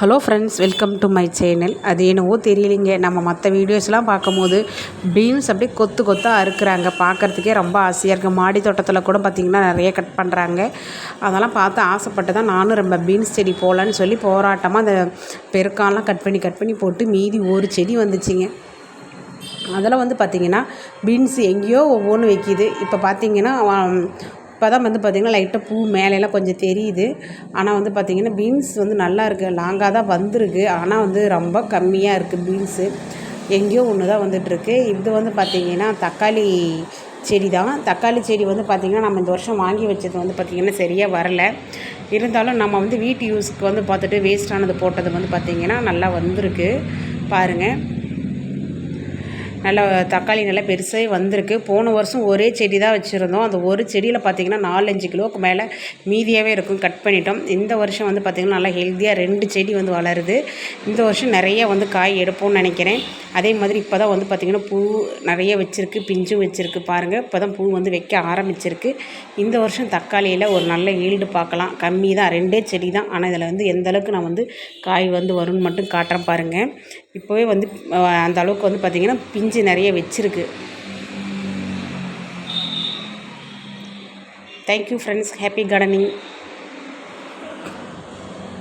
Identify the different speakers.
Speaker 1: Hello friends welcome to my channel அது என்னவோ தெரியலிங்க. நம்ம மற்ற வீடியோஸ்லாம் பார்க்கும்போது பீன்ஸ் அப்படியே கொத்து கொத்தாக அறுக்கிறாங்க. பார்க்குறதுக்கே ரொம்ப ஆசையாக இருக்குது மாடி தோட்டத்தில் கூட பார்த்திங்கன்னா நிறைய கட் பண்ணுறாங்க அதெல்லாம் பார்த்து ஆசைப்பட்டு தான் நானும் ரொம்ப பீன்ஸ் செடி போகலான்னு சொல்லி போராட்டமாக அந்த பெருக்கான்லாம் கட் பண்ணி கட் பண்ணி போட்டு மீதி ஒரு செடி வந்துச்சுங்க. அதில் வந்து பார்த்திங்கன்னா பீன்ஸ் எங்கேயோ ஒவ்வொன்று வைக்கிது. இப்போ பார்த்திங்கன்னா இப்போ தான் வந்து பார்த்திங்கன்னா லைட்டாக பூ மேலெல்லாம் கொஞ்சம் தெரியுது. ஆனால் வந்து பார்த்திங்கன்னா பீன்ஸ் வந்து நல்லா இருக்குது லாங்காக தான் வந்திருக்கு. ஆனால் வந்து ரொம்ப கம்மியாக இருக்குது பீன்ஸு எங்கேயோ ஒன்று தான் வந்துட்டுருக்கு. இது வந்து பார்த்திங்கன்னா தக்காளி செடி தான் தக்காளி செடி வந்து பார்த்திங்கன்னா நம்ம இந்த வருஷம் வாங்கி வச்சது வந்து பார்த்திங்கன்னா சரியாக வரல. இருந்தாலும் நம்ம வந்து வீட்டு யூஸ்க்கு வந்து பார்த்துட்டு வேஸ்ட்டானது போட்டது வந்து பார்த்திங்கன்னா நல்லா வந்திருக்கு. பாருங்கள் நல்லா தக்காளி நல்லா பெருசாகவே வந்திருக்கு. போன வருஷம் ஒரே செடி தான் வச்சுருந்தோம். அந்த ஒரு செடியில் பார்த்திங்கன்னா நாலஞ்சு கிலோவுக்கு மேலே மீதியாகவே இருக்கும். கட் பண்ணிட்டோம். இந்த வருஷம் வந்து பார்த்திங்கன்னா நல்லா ஹெல்த்தியாக ரெண்டு செடி வந்து வளருது. இந்த வருஷம் நிறைய வந்து காய் எடுப்போம்னு நினைக்கிறேன். அதே மாதிரி இப்போ தான் வந்து பார்த்திங்கன்னா பூ நிறைய வச்சுருக்கு. பிஞ்சும் வச்சுருக்கு பாருங்கள் இப்போ தான் பூ வந்து வைக்க ஆரம்பிச்சிருக்கு. இந்த வருஷம் தக்காளியில் ஒரு நல்ல ஈல்டு பார்க்கலாம். கம்மி தான். ரெண்டே செடி தான். ஆனால் இதில் வந்து எந்தளவுக்கு நான் வந்து காய் வந்து வரும்னு மட்டும் காட்டுறேன் பாருங்கள் இப்போவே வந்து அந்த அளவுக்கு வந்து பார்த்திங்கன்னா பிஞ்சு நிறைய வச்சுருக்கு. Thank you friends happy gardening